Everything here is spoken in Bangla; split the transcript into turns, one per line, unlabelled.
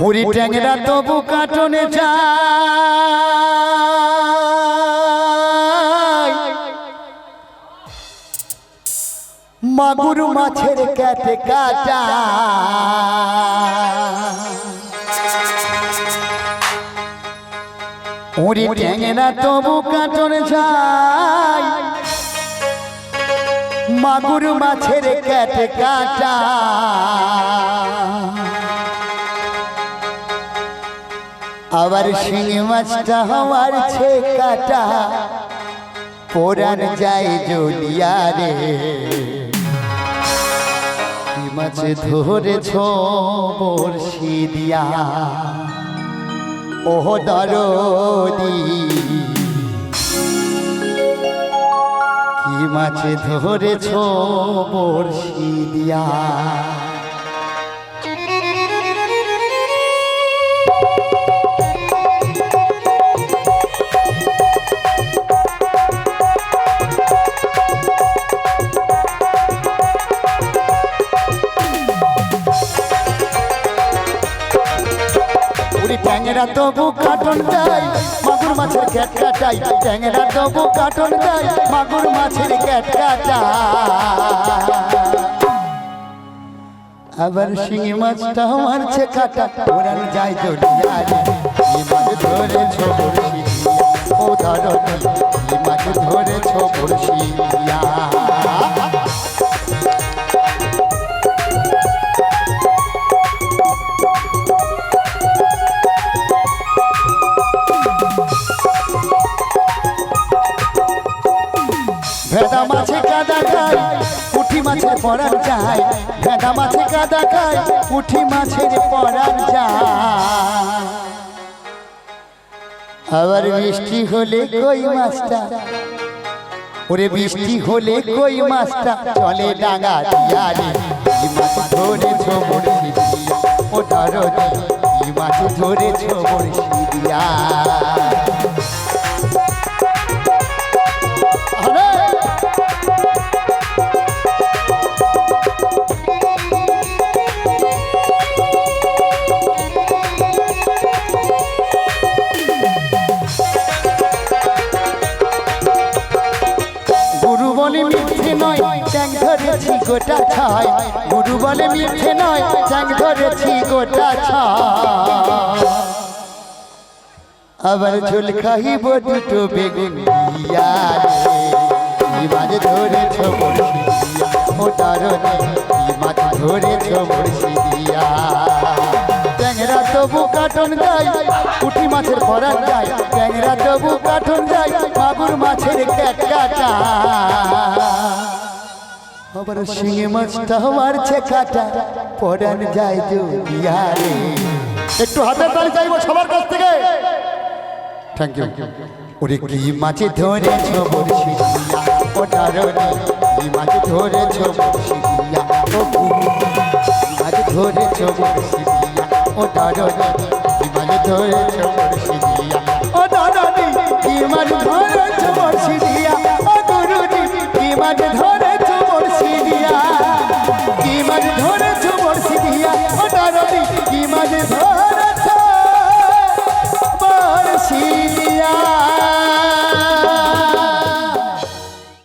মুড়ি ট্যাংরা তবু কাটনে যায় মাগুর মাছের ক্যাটে কাটা। মুড়ি ট্যাংরা তবু কাটনে যায় মাগুর মাছের ক্যাটে কাটা। আবার শিঙি মাছটা হওয়ার ছে কাটা। পোড়ান যায় জলিয়া রে কি মাছ ধরেছ বর্ষি দিয়া? ওহ দরদি। কি মাছ ধরেছ বর্ষি দিয়া? উড়ি ট্যাংরা তবু কাটন দেয় মাগুর মাছের ক্যাট কাটাই ট্যাংরা তবু কাটন দেয় মাগুর মাছের ক্যাট কাটা আবার শিঙি মাছটা মারছে কাটা, ওরান যায় জড়িয়া মাছ ধরে ছোবর কাদা খায় পুঠি মাছের পরান যায়। ভেদা মাছে কাদা খায় পুঠি মাছের পরান যায়। আবার বৃষ্টি হলে কই মাছটা? ওরে বৃষ্টি হলে কই মাছটা? চলে ডাঙা দিয়া রে কি মাছ ধরেছ বড়শি দিয়া? ও ধরনি কি মাছ ধরেছ বড়শি দিয়া? ট্যাং ধরেছি গোটা ছয় গুরু বলে মিথ্যে নয় ট্যাং ধরেছি গোটা ছয় আবার ঝোল খাইব দুটো বেগুন মাছ ধরেছ বড়শি দিয়া ও মাছ ধরেছ বড়শি দিয়া। ট্যাংরা তবু কাটন যায় পুঁটি মাছের পরান যায় ট্যাংরা তবু কাটন যায় মাগুর মাছের ক্যাট কাটা আবার শিঙে মাছটা মারছে কাটা পরান যায় জুলিয়া রে একটু হাতের তালি চাইব সবার কাছ থেকে। থ্যাংক ইউ ওরে কি মাছ ধরেছ বড়শি দিয়া? ও তারনি কি মাছ ধরেছ বড়শি দিয়া? ও মাছ ধরেছ বড়শি দিয়া? ও তারনি কি মাছ ধরেছ ও তারনি কি মাছ ধরেছ বড়শি দিয়া? ও গুরুজি কি মাছ ধরে